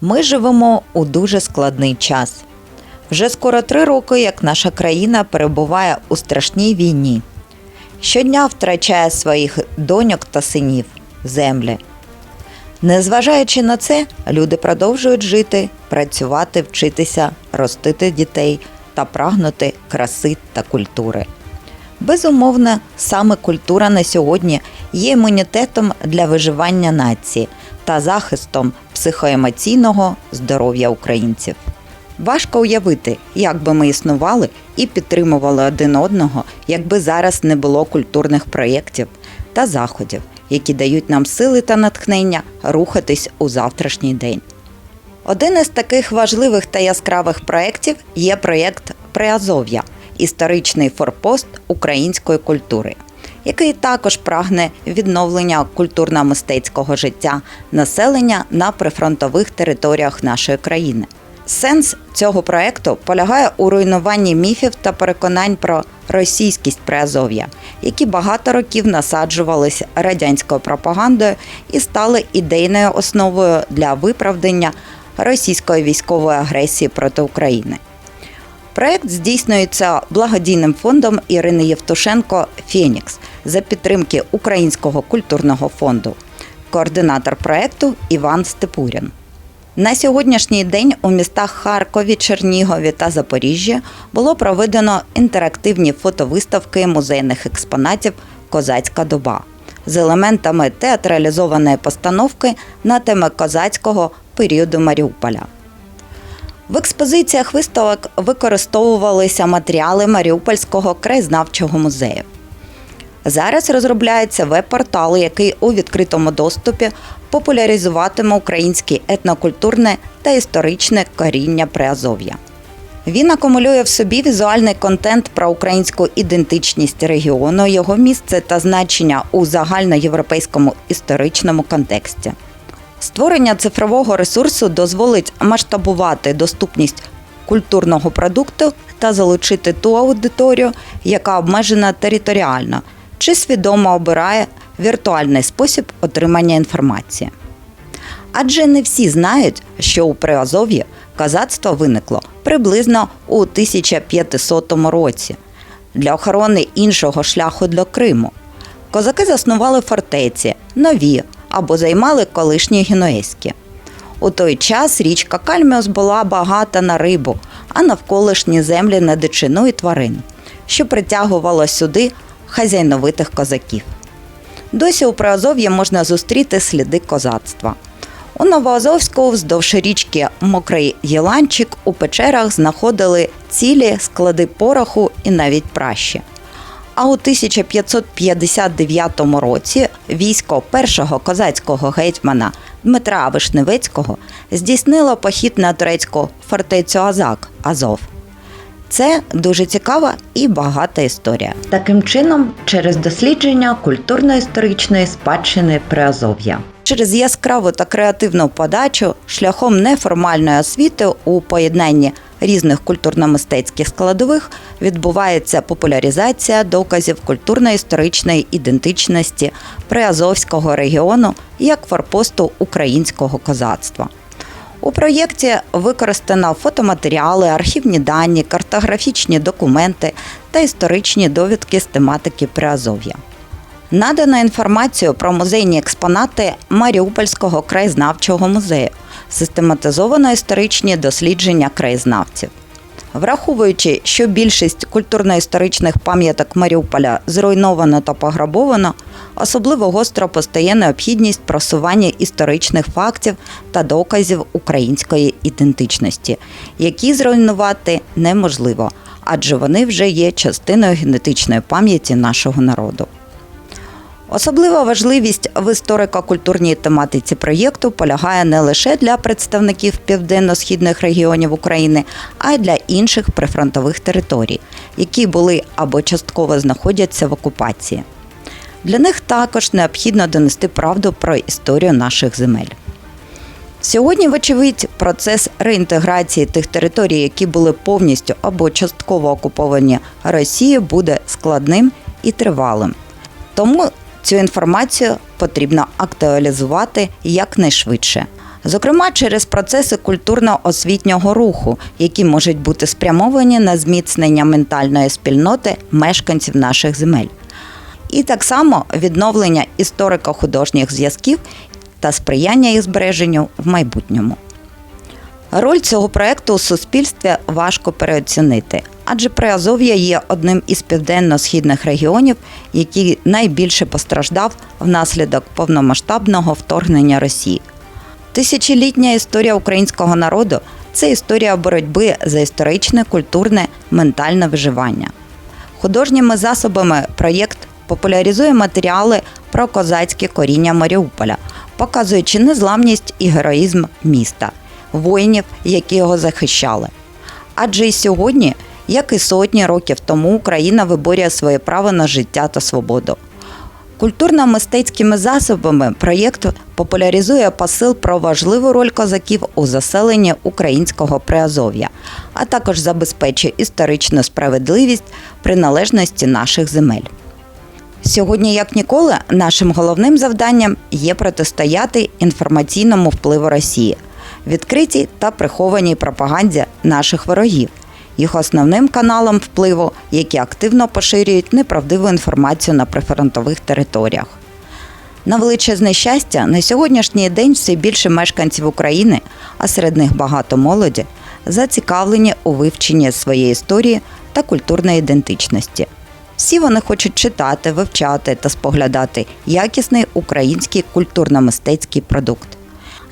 Ми живемо у дуже складний час. Вже скоро три роки, як наша країна перебуває у страшній війні. Щодня втрачає своїх доньок та синів, землі. Незважаючи на це, люди продовжують жити, працювати, вчитися, ростити дітей та прагнути краси та культури. Безумовно, саме культура на сьогодні є імунітетом для виживання нації та захистом психоемоційного здоров'я українців. Важко уявити, як би ми існували і підтримували один одного, якби зараз не було культурних проєктів та заходів, які дають нам сили та натхнення рухатись у завтрашній день. Один із таких важливих та яскравих проєктів є проєкт Приазов'я історичний форпост української культури, який також прагне відновлення культурно-мистецького життя населення на прифронтових територіях нашої країни. Сенс цього проекту полягає у руйнуванні міфів та переконань про російськість Приазов'я, які багато років насаджувалися радянською пропагандою і стали ідейною основою для виправдання російської військової агресії проти України. Проект здійснюється благодійним фондом Ірини Євтушенко Фенікс за підтримки Українського культурного фонду. Координатор проекту Іван Степурін. На сьогоднішній день у містах Харкові, Чернігові та Запоріжжі було проведено інтерактивні фотовиставки музейних експонатів Козацька доба з елементами театралізованої постановки на теми козацького періоду Маріуполя. В експозиціях виставок використовувалися матеріали Маріупольського краєзнавчого музею. Зараз розробляється веб-портал, який у відкритому доступі популяризуватиме українське етнокультурне та історичне коріння Приазов'я. Він акумулює в собі візуальний контент про українську ідентичність регіону, його місце та значення у загальноєвропейському історичному контексті. Створення цифрового ресурсу дозволить масштабувати доступність культурного продукту та залучити ту аудиторію, яка обмежена територіально чи свідомо обирає віртуальний спосіб отримання інформації. Адже не всі знають, що у Приазов'ї козацтво виникло приблизно у 1500 році для охорони іншого шляху до Криму. Козаки заснували фортеці, нові або займали колишні генуезькі. У той час річка Кальміос була багата на рибу, а навколишні землі на дичину і тварин, що притягувало сюди хазяйновитих козаків. Досі у Приазов'ї можна зустріти сліди козацтва. У Новоазовську вздовж річки Мокрий Єланчик у печерах знаходили цілі склади пороху і навіть пращі. А у 1559 році військо першого козацького гетьмана Дмитра Вишневецького здійснило похід на турецьку фортецю Азак Азов. Це дуже цікава і багата історія. Таким чином, через дослідження культурно-історичної спадщини Приазов'я. Через яскраву та креативну подачу шляхом неформальної освіти у поєднанні різних культурно-мистецьких складових відбувається популяризація доказів культурно-історичної ідентичності Приазовського регіону як форпосту українського козацтва. У проєкті використано фотоматеріали, архівні дані, картографічні документи та історичні довідки з тематики Приазов'я. Надано інформацію про музейні експонати Маріупольського краєзнавчого музею, систематизовано історичні дослідження краєзнавців. Враховуючи, що більшість культурно-історичних пам'яток Маріуполя зруйновано та пограбовано, особливо гостро постає необхідність просування історичних фактів та доказів української ідентичності, які зруйнувати неможливо, адже вони вже є частиною генетичної пам'яті нашого народу. Особлива важливість в історико-культурній тематиці проєкту полягає не лише для представників південно-східних регіонів України, а й для інших прифронтових територій, які були або частково знаходяться в окупації. Для них також необхідно донести правду про історію наших земель. Сьогодні, вочевидь, процес реінтеграції тих територій, які були повністю або частково окуповані Росією, буде складним і тривалим. Тому цю інформацію потрібно актуалізувати якнайшвидше. Зокрема, через процеси культурно-освітнього руху, які можуть бути спрямовані на зміцнення ментальної спільноти мешканців наших земель. І так само відновлення історико-художніх зв'язків та сприяння їх збереженню в майбутньому. Роль цього проекту у суспільстві важко переоцінити, адже Приазов'я є одним із південно-східних регіонів, який найбільше постраждав внаслідок повномасштабного вторгнення Росії. Тисячолітня історія українського народу це історія боротьби за історичне, культурне, ментальне виживання. Художніми засобами проєкт популяризує матеріали про козацьке коріння Маріуполя, показуючи незламність і героїзм міста, воїнів, які його захищали. Адже і сьогодні, як і сотні років тому, Україна виборює своє право на життя та свободу. Культурно-мистецькими засобами проєкт популяризує посил про важливу роль козаків у заселенні українського приазов'я, а також забезпечує історичну справедливість приналежності наших земель. Сьогодні, як ніколи, нашим головним завданням є протистояти інформаційному впливу Росії, відкритій та прихованій пропаганді наших ворогів, їх основним каналом впливу, які активно поширюють неправдиву інформацію на прифронтових територіях. На величезне щастя, на сьогоднішній день все більше мешканців України, а серед них багато молоді, зацікавлені у вивченні своєї історії та культурної ідентичності. Всі вони хочуть читати, вивчати та споглядати якісний український культурно-мистецький продукт.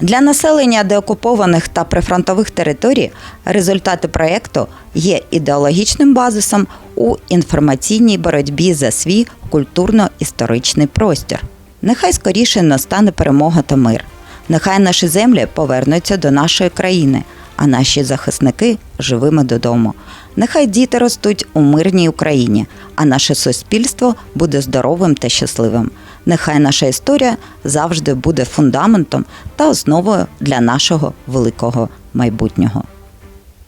Для населення деокупованих та прифронтових територій результати проєкту є ідеологічним базисом у інформаційній боротьбі за свій культурно-історичний простір. Нехай скоріше настане перемога та мир. Нехай наші землі повернуться до нашої країни, а наші захисники живими додому. Нехай діти ростуть у мирній Україні, а наше суспільство буде здоровим та щасливим. Нехай наша історія завжди буде фундаментом та основою для нашого великого майбутнього.